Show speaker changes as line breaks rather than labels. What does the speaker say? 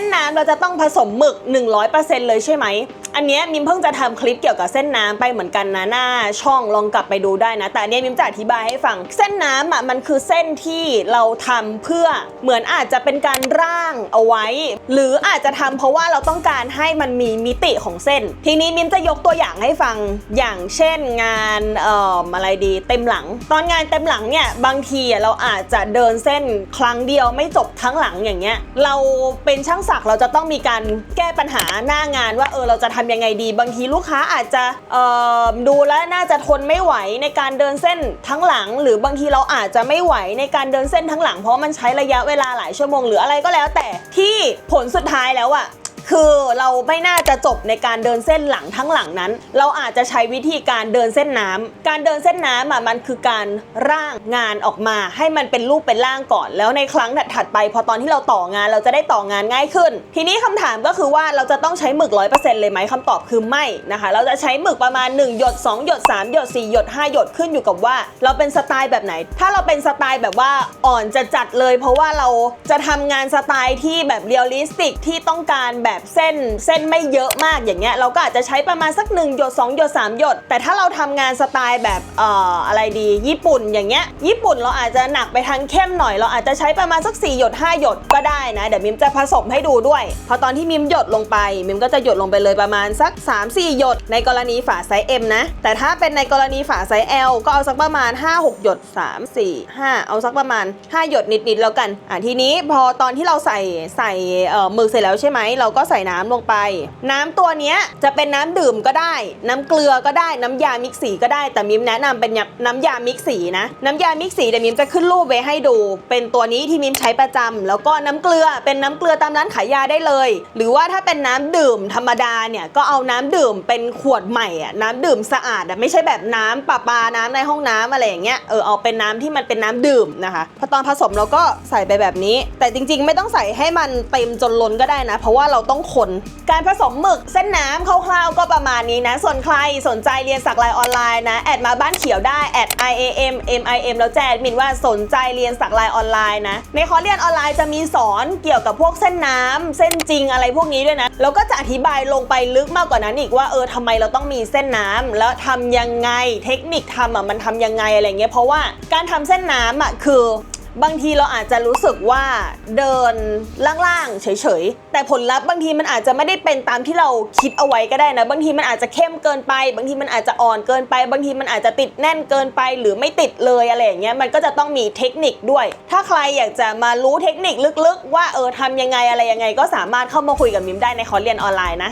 นน้ำเราจะต้องผสมหมึก 100%เลยใช่ไหม อันเนี้ยมิมเพิ่งจะทำคลิปเกี่ยวกับเส้นน้ำไปเหมือนกันนะหน้าช่องลองกลับไปดูได้นะ แต่อันเนี้ยมิมจะอธิบายให้ฟัง เส้นน้ำอะมันคือเส้นที่เราทำเพื่อเหมือนอาจจะเป็นการร่างเอาไว้ หรืออาจจะทำเพราะว่าเราต้องการให้มันมีมิติของเส้น ทีนี้มิมจะยกตัวอย่างให้ฟังอย่างเช่นงานเอ่ออะไรดีเต็มหลัง ตอนงานเต็มหลังเนี่ยบางทีอะเราอาจจะเดินเส้นครั้งเดียวไม่จบทั้งหลังอย่างเงี้ยเราเป็นช่างศักดิ์เราจะต้องมีการแก้ปัญหาหน้างานว่าเออเราจะทำยังไงดี บางทีลูกค้าอาจจะดูแล้วน่าจะทนไม่ไหวในการเดินเส้นทั้งหลัง หรือบางทีเราอาจจะไม่ไหวในการเดินเส้นทั้งหลังเพราะมันใช้ระยะเวลาหลายชั่วโมงหรืออะไรก็แล้วแต่ที่ผลสุดท้ายแล้วอะ คือเราไม่น่าจะจบในการเดินเส้นหลังทั้งหลังนั้น เราอาจจะใช้วิธีการเดินเส้นน้ำการเดินเส้นน้ำอะมันคือการร่างงานออกมา ให้มันเป็นรูปเป็นร่างก่อน แล้วในครั้งถัดไป พอตอนที่เราต่องานเราจะได้ต่องานง่ายขึ้น ทีนี้คำถามก็คือว่าเราจะต้องใช้หมึก 100%เลยไหมคำตอบคือไม่นะคะ เราจะใช้หมึกประมาณ 1 หยด 2 หยด 3 หยด 4 หยด 5 หยดขึ้นอยู่กับว่า เราเป็นสไตล์แบบไหน ถ้าเราเป็นสไตล์แบบว่าอ่อนจะจัดเลย เพราะว่าเราจะทำงานสไตล์ที่แบบเรียลลิสติกที่ต้องการแบบเส้นเส้นไม่เยอะมากอย่างเงี้ยเราก็อาจจะใช้ประมาณสัก1หยด2หยด3หยด แต่ถ้าเราทำงานสไตล์แบบเอ่ออะไรดี ญี่ปุ่นอย่างเงี้ยญี่ปุ่นเราอาจจะหนักไปทางเข้มหน่อย เราอาจจะใช้ประมาณสัก4หยด5หยดก็ได้นะเดี๋ยวมิมจะผสมให้ดูด้วย พอตอนที่มิมหยดลงไป มิมก็จะหยดลงไปเลยประมาณสัก 3-4 หยด ในกรณีฝาไซส์ M นะ แต่ถ้าเป็นในกรณีฝาไซส์ L ก็เอาสักประมาณ 5-6 หยด 3 4 5 เอาสักประมาณ 5 หยดนิด ๆ แล้วกัน อะทีนี้พอตอนที่เราใส่ใส่เอ่อหมึกเสร็จแล้วใช่ไหม เราก็ใส่น้ำลงไป น้ำตัวนี้จะเป็นน้ำดื่มก็ได้ น้ำเกลือก็ได้น้ำยามิกสีก็ได้ แต่มิมแนะนำเป็นน้ำยามิกสีนะ น้ำยามิกสีเดี๋ยวมิมจะขึ้นรูปไว้ให้ดู เป็นตัวนี้ที่มิมใช้ประจำแล้วก็น้ำเกลือเป็นน้ำเกลือตามร้านขายยาได้เลย หรือว่าถ้าเป็นน้ำดื่มธรรมดาเนี่ยก็เอาน้ำดื่มเป็นขวดใหม่อะน้ำดื่มสะอาดอะไม่ใช่แบบน้ำประปาน้ำในห้องน้ำอะไรอย่างเงี้ยเออเอาเป็นน้ำที่มันเป็นน้ำดื่มนะคะพอตอนผสมเราก็ใส่ไปแบบนี้ แต่จริง ๆ ไม่ต้องใส่ให้มันเต็มจนล้นก็ได้นะ เพราะว่าเราต้องคน การผสมหมึกเส้นน้ำคร่าวๆก็ประมาณนี้นะ ส่วนใครสนใจเรียนสักลายออนไลน์นะ แอดมาบ้านเขียวได้แอด i a m m i m แล้วแจดมินว่าสนใจเรียนสักลายออนไลน์นะ ในคอร์สเรียนออนไลน์จะมีสอนเกี่ยวกับพวกเส้นน้ำเส้นจริงอะไรพวกนี้ด้วยนะ แล้วก็จะอธิบายลงไปลึกมากกว่านั้นอีกว่าเออทำไมเราต้องมีเส้นน้ำแล้วทำยังไงเทคนิคทำอะมันทำยังไงอะไรเงี้ยเพราะว่าการทำเส้นน้ำอะคือ บางทีเราอาจจะรู้สึกว่าเดินล่างๆเฉยๆ แต่ผลลัพธ์บางทีมันอาจจะไม่ได้เป็นตามที่เราคิดเอาไว้ก็ได้นะ บางทีมันอาจจะเข้มเกินไป บางทีมันอาจจะอ่อนเกินไป บางทีมันอาจจะติดแน่นเกินไป หรือไม่ติดเลยอะไรอย่างเงี้ยมันก็จะต้องมีเทคนิคด้วย ถ้าใครอยากจะมารู้เทคนิคลึกๆ ว่าเออทำยังไงอะไรยังไง ก็สามารถเข้ามาคุยกับมิมได้ในคอร์สเรียนออนไลน์นะ